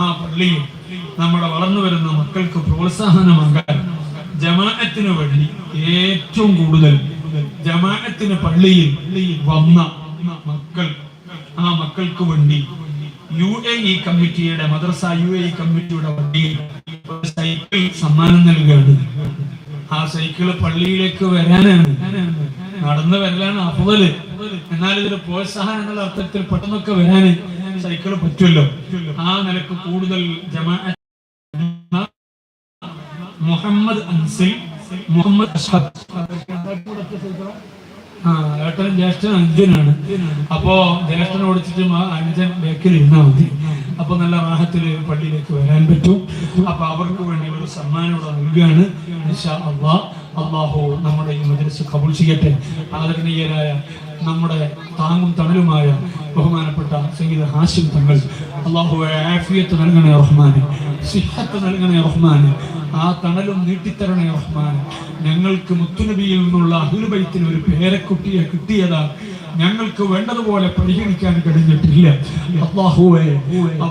ആ പള്ളിയും നമ്മുടെ വളർന്നു വരുന്ന മക്കൾക്ക് പ്രോത്സാഹനമാകാൻ ജമാഅത്തിന് വേണ്ടി ഏറ്റവും കൂടുതൽ ജമാഅത്തിന് പള്ളിയിൽ വന്ന മക്കൾ ആ മക്കൾക്ക് വേണ്ടി യു എ ഇ കമ്മിറ്റിയുടെ മദ്രസ യു എ ഇ കമ്മിറ്റിയുടെ വണ്ടിയിൽ ഒരു സൈക്കിൾ സമ്മാനം നൽകുകയാണ്. ആ സൈക്കിൾ പള്ളിയിലേക്ക് വരാനാണ്. നടന്നു വരലാണ് അഫുതൽ എന്നാൽ ഇതിന് പ്രോത്സാഹനം എന്നുള്ള അർത്ഥത്തിൽ പെട്ടെന്നൊക്കെ വരാന് സൈക്കിൾ പറ്റുമല്ലോ? ആ നിലയ്ക്ക് കൂടുതൽ മുഹമ്മദ് അൻസിൽ മുഹമ്മദ് ഏട്ടനും ജ്യേഷ്ഠനും അഞ്ചനാണ്. അപ്പോ ജ്യേഷ്ഠൻ ഓടിച്ചിട്ട് ആ അഞ്ചൻ ബേക്കിൽ ഇരുന്നാൽ മതി. അപ്പൊ നല്ല റാഹത്തിൽ പള്ളിയിലേക്ക് വരാൻ പറ്റും. അപ്പൊ അവർക്ക് വേണ്ടി ഒരു സമ്മാനം നൽകുകയാണ് അള്ളാ. അള്ളാഹു നമ്മുടെ ഈ മദ്രസ് കബൂൾ ചെയ്യട്ടെ. ആദരണീയരായ നമ്മുടെ താങ്ങും തണലുമായ ബഹുമാനപ്പെട്ട സംഗീത ഹാഷിം തങ്ങൾ. അള്ളാഹു ആഫിയത്ത് നൽകണേ റഹ്മാന് സിഹത്ത് നൽകണേ റഹ്മാന് ആ തണലും നീട്ടിത്തരണേ റഹ്മാൻ ഞങ്ങൾക്ക് മുത്തുനബിയിൽ നിന്നുള്ള അഹുലുബൈത്തിന് ഒരു പേരക്കുട്ടിയെ കിട്ടിയതാ ഞങ്ങൾക്ക് വേണ്ടതുപോലെ പരിഗണിക്കാൻ കഴിഞ്ഞിട്ടില്ല. അള്ളാഹുവേ